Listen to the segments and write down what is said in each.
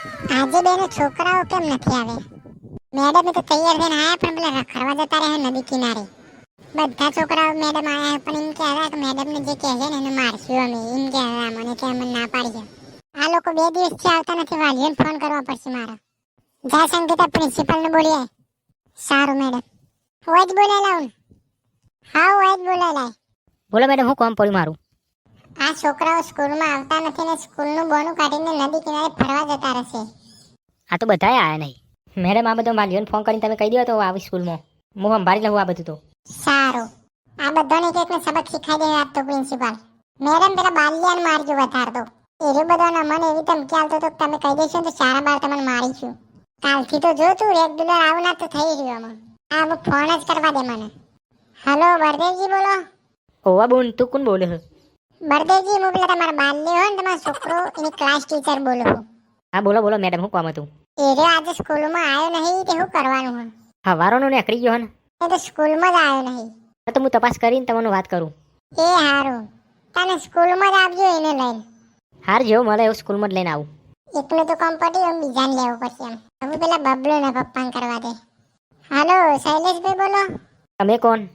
આજે બેનો છોકરાઓ કેમ નથી આવ્યા મેડમ તો તૈયાર થઈને આયા પણ પેલા રખડવા જતા રહ્યા નદી કિનારે. બધા છોકરાઓ મેડમ આયા પણ એમ કે મેડમને જે કહે છે ને એને મારશું અમે. એમ કહેતા મને કે અમને ના પાડી આ લોકો બે દિવસથી આવતા નથી, વાલીઓને ફોન કરવા પડશે મારે. જા સંગીતા પ્રિન્સિપલને બોલીએ સારું મેડમ. હોય જ બોલાય લાવું હા હોય જ બોલાય લાય. બોલો મેડમ, હું કોમ પડ્યું મારું? આ છોકરાઓ સ્કૂલમાં આવતા નથી ને સ્કૂલનું બોનું કાઢીને નદી કિનારે ફરવા જતા રહેશે. આ તો બધાએ આયા નહીં. મેડમ આ બધો વાલીઓને ફોન કરીને તમે કહી દો તો આવી સ્કૂલમાં. હું સંભાળી લઉં આ બધું તો. સારું. આ બધાને એક એકને સબક શીખાઈ દે આપતો પ્રિન્સિપાલ મેડમ પેલા બાલિયાને મારજો વધાર દો એરો બધાના મને એવી ધમકી આવતો તો તમે કહી દેશો તો સારા બાર તમને મારીશું કાલથી તો જો તું રેગ્યુલર આવું ના તો થઈ રહ્યો આમાં. આ ફોન જ કરવા દે મને. હલો બળદેવજી બોલો. ઓવા બોન તું કોણ બોલે છે બળદેવજી હું પેલા તમારા બાલ્ય હોય ને તમારો છોકરો એની ક્લાસ ટીચર બોલું છું હા બોલો બોલો મેડમ હું કામ હતું? એરો આજે સ્કૂલમાં આવ્યો નહીં તે શું કરવાનું હોય? હવારોનો નીકળી ગયો ને? એ તો સ્કૂલમાં જ આવ્યો નહીં. તો હું તપાસ કરીને તમને વાત કરું. એ હારું. તને સ્કૂલમાં જ આપજો એને લઈને. હાર જેવો મળે એવું સ્કૂલમાં જ લઈને આવું. એકનું તો કામ પટ્યું એમ બીજાને લેવું પડશે એમ. હવે પેલા બબલુના પપ્પાને કરવા દે. હાલો શૈલેષભાઈ બોલો. તમે કોણ?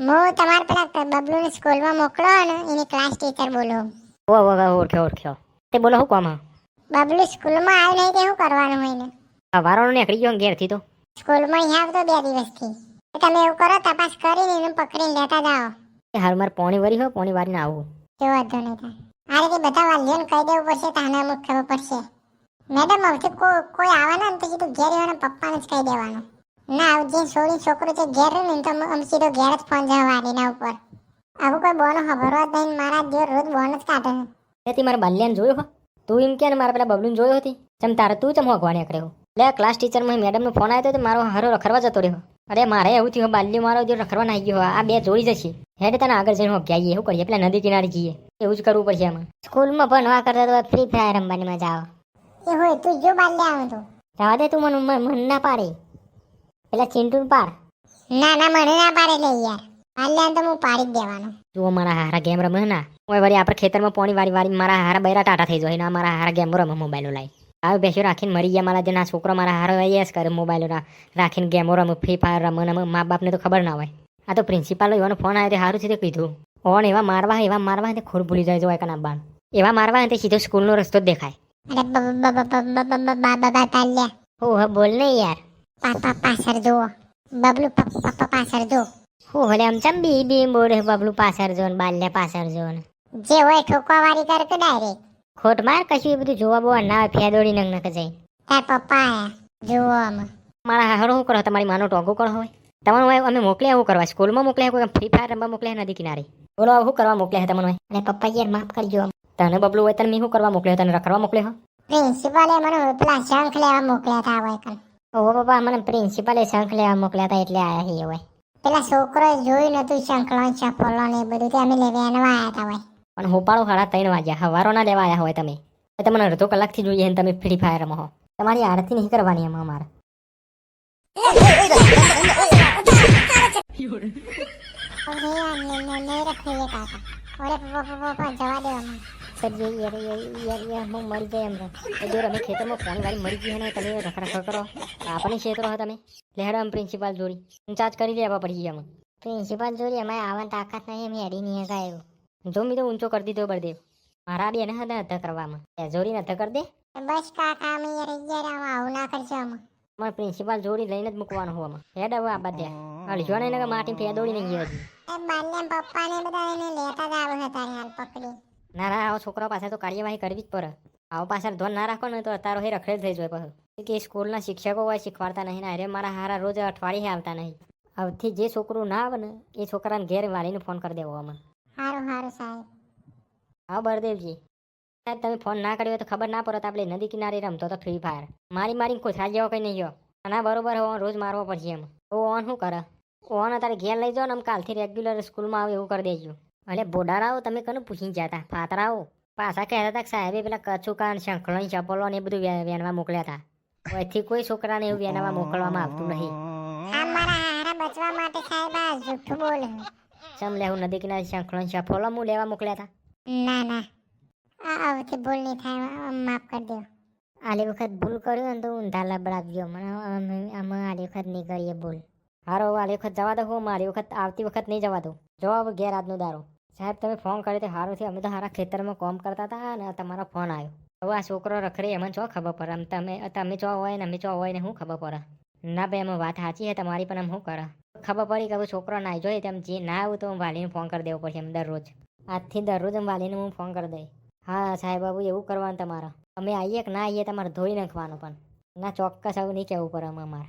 હું તમારા પેલા બબલુને સ્કૂલમાં મોકલો ને એની ક્લાસ ટીચર બોલો. ઓ ઓ ઓ, ઓળખ્યો ઓળખ્યો તે બોલો શું કામ બબલુ સ્કૂલમાં આવ્યો નહીં તે શું કરવાનું હોય ને? હવારોનો નીકળી ગયો ઘેરથી તો. સ્કૂલમાં અહીંયા આવતો બે દિવસથી. તમે એવું કરો તપાસ કરીને એને પકડીને લેતા જાઓ. એ હાલ મારે પોણી વરી હોય પોણી વારીને આવું. જો વાંધો નહીં થાય આ રીતે બધા વાલીઓને કહી દેવું પડશે તાને અમુક ખબર પડશે. મેડમ હવે કોઈ કોઈ આવે ને તો સીધું ઘેર પપ્પાને જ કહી દેવાનું. ના જે સોળી છોકરો છે ઘેર રહ્યું ને તો અમે- અમે સીધો ઘેર જ ફોન જવા વાડીના ઉપર. આવું કોઈ બોનો ખબરો જ નહીં મારા દેવ રોજ બોન જ કાઢે. એ મારા બાલ્યાને જોયો હો? તું એમ કે મારા પેલા બબલુને જોયો હતી ચમ તારે તું ચમ હોગવા કર્યો લે ક્લાસ ટીચરમાં મેડમનો ફોન આવ્યો તો મારો હારો રખડવા જતો રહ્યો. અરે મારે એવું થયું બાલ્યો મારો જો રખડવા નાખી ગયો આ બે જોડી જશે. હેડ તને આગળ જઈને હોગ્યા આવીએ એવું કરીએ. પેલા નદી કિનારે જઈએ. એવું જ કરવું પડશે આમાં. સ્કૂલમાં ભણવા કરતા તો ફ્રી ફાયર રમવાની મજા આવે. એ હોય તું જો બાલ્યા આવું તો. જવા દે તું મને મન ના પાડે. પેલા ચિંટુ પાડ. ના ના મને ના પાડે લે યાર. પાડ્યા તો હું પાડી જ દેવાનો. જુઓ મારા હારા ગેમ રમે ના. હું વળી આપણે ખેતરમાં પોણી વારી વાળી મારા હારા બૈરા ટાટા થઈ જાય. ના મારા હારા ગેમ રમે મોબાઈલ લાઈ આવી બેસ્યો રાખીને મરી ગયા મારા જેના છોકરો મારા હારો એસ કરે મોબાઈલો રાખીને ગેમો રમે ફ્રી ફાયર રમે ને મા બાપને તો ખબર ના હોય. આ તો પ્રિન્સિપાલ એવાનો ફોન આવ્યો તે સારું છે તે કીધું. ફોન એવા મારવા એવા મારવા તે ખોર ભૂલી જાય એક કાના બાણ એવા મારવા તે સીધો સ્કૂલનો રસ્તો જ દેખાય. અરે બોલ ને યાર. પાપા પાછળ જુઓ બબલુ પપ્પા પાછળ જુઓ હું હલે આમ ચમ બી બી બોલે બબલું પાછળ જોન બાલ્યા પાછળ જોન જે હોય ઠોકવા વાળી કર કે ડાયરેક્ટ ખોટ માર કશું એ બધું જોવા બોવા ના ફેદોડી નંગ નક જાય. તાર પપ્પા આયા જુઓ આમાં. મારા હારો શું કરો તમારી માનો ટોંગો કરો હોય તમારું હોય અમે મોકલ્યા એવું કરવા સ્કૂલમાં મોકલ્યા કોઈ ફ્રી ફાયર રમવા મોકલ્યા નદી કિનારે. બોલો શું કરવા મોકલ્યા તમને હોય અને પપ્પા યાર માફ કરજો તને બબલું હોય તને મેં શું કરવા મોકલ્યો તને રખડવા મોકલ્યો પ્રિન્સિપાલે મને પેલા શંખ લેવા મોકલ્યા હતા હોય ઓહો પપ્પા મને પ્રિન્સિપાલે શંખ લેવા મોકલ્યા હતા એટલે આયા છીએ હોય પેલા છોકરોએ જોયું નતું શંખલો ચપ્પલો ને એ બધું તે અમે લેવા એનવા આવ્યા હતા હોય પણ હોપાળો સાડા ત્રણ વાગ્યા હવારો ના લેવા આવ્યા હોય તમે. તમને અડધો કલાકથી જોઈએ ને તમે ફ્રી ફાયર રમો હો. તમારી આરતી નહીં કરવાની એમાં અમારે. અરે નહીં કાકા પપ્પા પપ્પા જવા દે અમે સર યાર યાર યાર હું મરી જાય એમ જો અમે ખેતરમાં પાણી વાળી મરી ગઈ ને તમે રખડ રખડ કરો. આપણે ક્ષેત્રો હો તમે લેહડો પ્રિન્સિપાલ જોડી. ચાર્જ કરી દેવા પડી ગયા પ્રિન્સિપાલ જોડી અમારે આવવાની તાકાત નહીં અમે હેડી નહીં ગાયું જો મેં તો ઊંચો કરી દીધો બળદેવ. મારા બેન હતા હતા કરવામાં. એ જોડી નતા કરી દે. બસ કાકા અમે યાર યાર આવું ના કરજો અમે અમારે પ્રિન્સિપાલ જોડી લઈને જ મૂકવાનું હું આમાં. હેડ હવે આ બધે અડજો ને કે માટી ફેદોડી નહીં ગયો હજી. બાલ્યા પપ્પા ને બધા એને લેતા જ આવે હતા હાલ પકડી. ના ના આવો છોકરા પાસે તો કાર્યવાહી કરવી જ પડે. આવો પાછળ ધોન ના રાખો ને તો તારો હે રખડેલ થઈ જાય પછી. કે સ્કૂલના શિક્ષકો હોય શીખવાડતા નહીં ને અરે મારા હારા રોજ અઠવાડિયે આવતા નહીં. આવથી જે છોકરું ના આવે ને એ છોકરાને ઘેર વાલીને ફોન કરી દેવો અમે સારું સારું સાહેબ. આવો બળદેવજી. સાહેબ તમે ફોન ના કર્યો તો ખબર ના પડે તો આપણે નદી કિનારે રમતો તો ફ્રી ફાયર મારી મારી થાય જેવો કંઈ નહીં ગયો. આના બરોબર હવે રોજ મારવો પડશે એમ. તો ઓન શું કરે? ઓન અત્યારે ઘેર લઈ જાઓ ને આમ કાલથી રેગ્યુલર સ્કૂલમાં આવે એવું કરી દેજો. એટલે બોડારાઓ તમે કનું પૂછી જતા ફાતરાઓ પાછા કહેતા હતા કે સાહેબે પેલા કચુકાન શંખલો ચપલો ને એ બધું વેનવા મોકલ્યા હતા અહીંથી કોઈ છોકરાને એવું વેનવા મોકલવામાં આવતું નહીં. આ મારા હારા બચવા માટે સાહેબ આ જૂઠું બોલે ચમ લેવું નદી કિનારે શંખલો ચપલો હું લેવા મોકલ્યા હતા ના ના. આ આવતી ભૂલ નહીં થાય માફ કરી દો. આલી વખત ભૂલ કર્યો ને તો ઊંધા લબડાવ્યો મને આમાં આલી વખત નહીં કરીએ ભૂલ. હારો હવે આ વખત જવા દો હું મારી વખત આવતી વખત નહીં જવા દઉં. જો હવે ઘેર આજનો દારો. સાહેબ, તમે ફોન કર્યો તે સારું થયું. અમે તો સારા ખેતરમાં કોમ કરતા હતા અને તમારો ફોન આવ્યો. હવે આ છોકરો રખડે, એમાં ચો ખબર પડે? આમ તમે તમે ચો હોય ને, અમે ચો હોય ને, શું ખબર પડે? ના ભાઈ એમાં વાત સાચી છે, તમારી પણ આમ શું કરે? ખબર પડી કે હવે છોકરો ના જોઈએ તેમ જે ના આવ્યું તો હું વાલીને ફોન કરી દેવો પડશે એમ દરરોજ. આજથી દરરોજ એમ વાલીને હું ફોન કરી દઈ હા, સાહેબ બાબુ એવું કરવાનું તમારે. અમે આવીએ કે ના આવીએ તમારે ધોઈ નાખવાનું પણ. ના, ચોક્કસ આવું નહીં કહેવું પડે અમે અમારે.